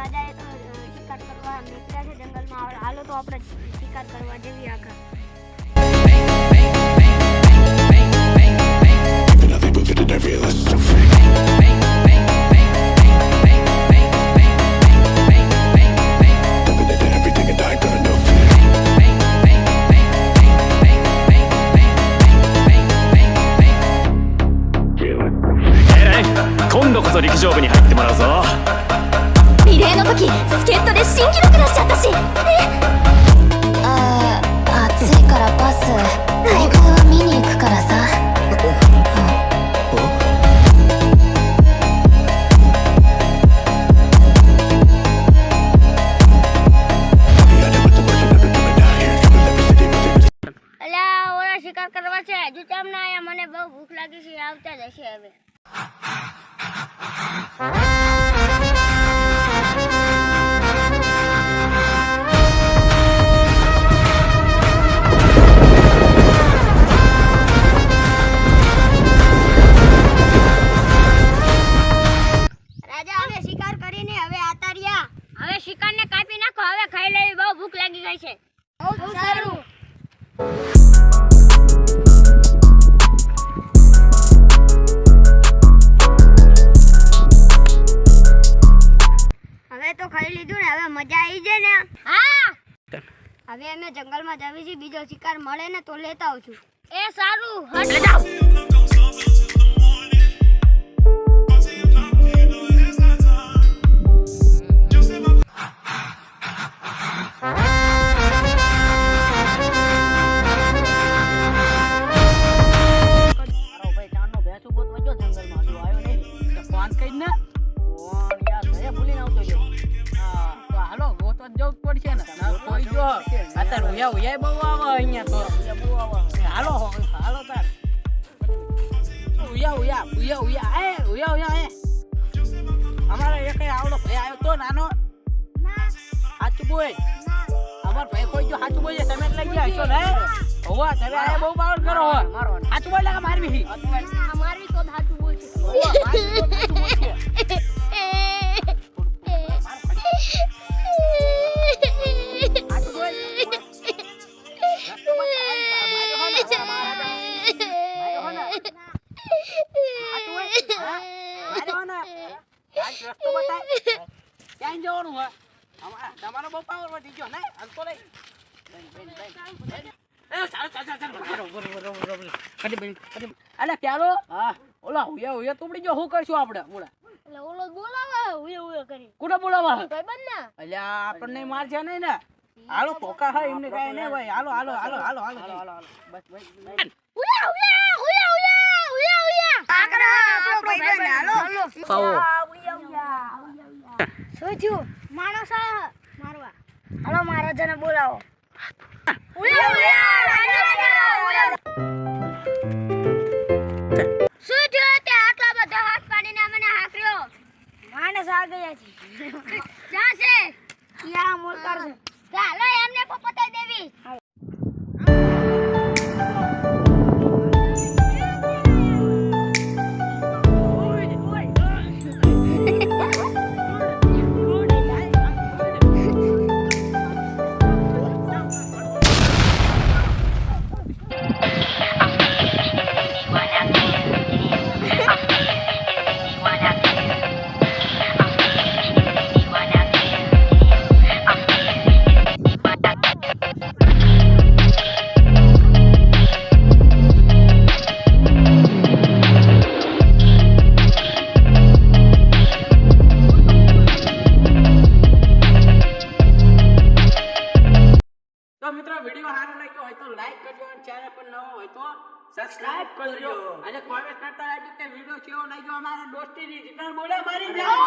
હાલો રાજાએ તો અ, શિકાર કરવા નીકળ્યા છે જંગલમાં હવે હાલો તો આપણે શિકાર કરવા જઈએ આખાえらい今度こそ陸上部に入ってもらうぞ リレーの時助っ人で新記録出しちゃったしああ暑いからパス大会は見に行くからさઅલ્યા ઓલા શિકાર કરવા છે હજુ કેમ ના આયા મને બહુ ભૂખ લાગી છે આવતા જ હશે હવે ભૂખ ગઈ છે. બહુ સારું. હવે તો ખાઈ લીધું ને હવે મજા આવી જાય ને. હા. હવે અમે જંગલમાં જવી છીએ બીજો શિકાર મળે ને તો લેતા આવું છું એ સારું હટ. નહીં તો ફોન કરી ને હાલો ગોતવા જ જવું પડશે ને. કોઈ જો. અત્યારે ઉયા ઉયા બહુ આવે અહીંયા તો. બહુ આવે. હાલો હાલો તાર. ઉયા ઉયા ઉયા ઉયા એ ઉયા ઉયા એ. અમારે એક આવડો ભાઈ આવ્યો તો નાનો. સાચું બોય અમાર ભાઈ કોઈ જો સાચું બોય તમે લઈ ગયા છો ને? હોવા તમે આ બહુ પાવર કરો. હો સાચું બોય લાગે મારવી. અમારી બતાય. ક્યાં જવાનું હે? અમા- તમારો બહુ પાવર વધી ગયો ને હલકો લઈ. અલે પ્યાલો હા. ઓલા હુયા હુયા તુમડી જો શું કરશું આપણે? ઓલા ઓલો બોલાવે ઉયો ઉયો કરી. કોને બોલાવા? ભાઈબંધ ના અલ્યા આપણને માર છે નહીં ને. હાલો પોકા હે એમને કાંઈ નહીં ભાઈ હાલો હાલો હાલો હાલો હાલો. હાલો હાલો બસ બસ ઉયા ઉયા ઉયા ઉયા ઉયા ઉયા કાકરા આપણો ભાઈબંધ હાલો. ખાઓ શું થયું માણસ મારવા. હાલો મહારાજાને બોલાવો. શું થયું તે આટલા બધા હાથ પાડીને મને હાંકર્યો માણસ આ ગયા છે. ક્યાં છે. ક્યાં મોલકાર છે. ચાલો એમને પતાઈ દેવી. ચેનલ પર નવો હોય તો સબસ્ક્રાઇબ કરજો. અને કોમેન્ટ કરતા રહેજો કે વિડિયો કેવો લાગ્યો અમારા દોસ્તીની જીતન બોલે મારી જાઓ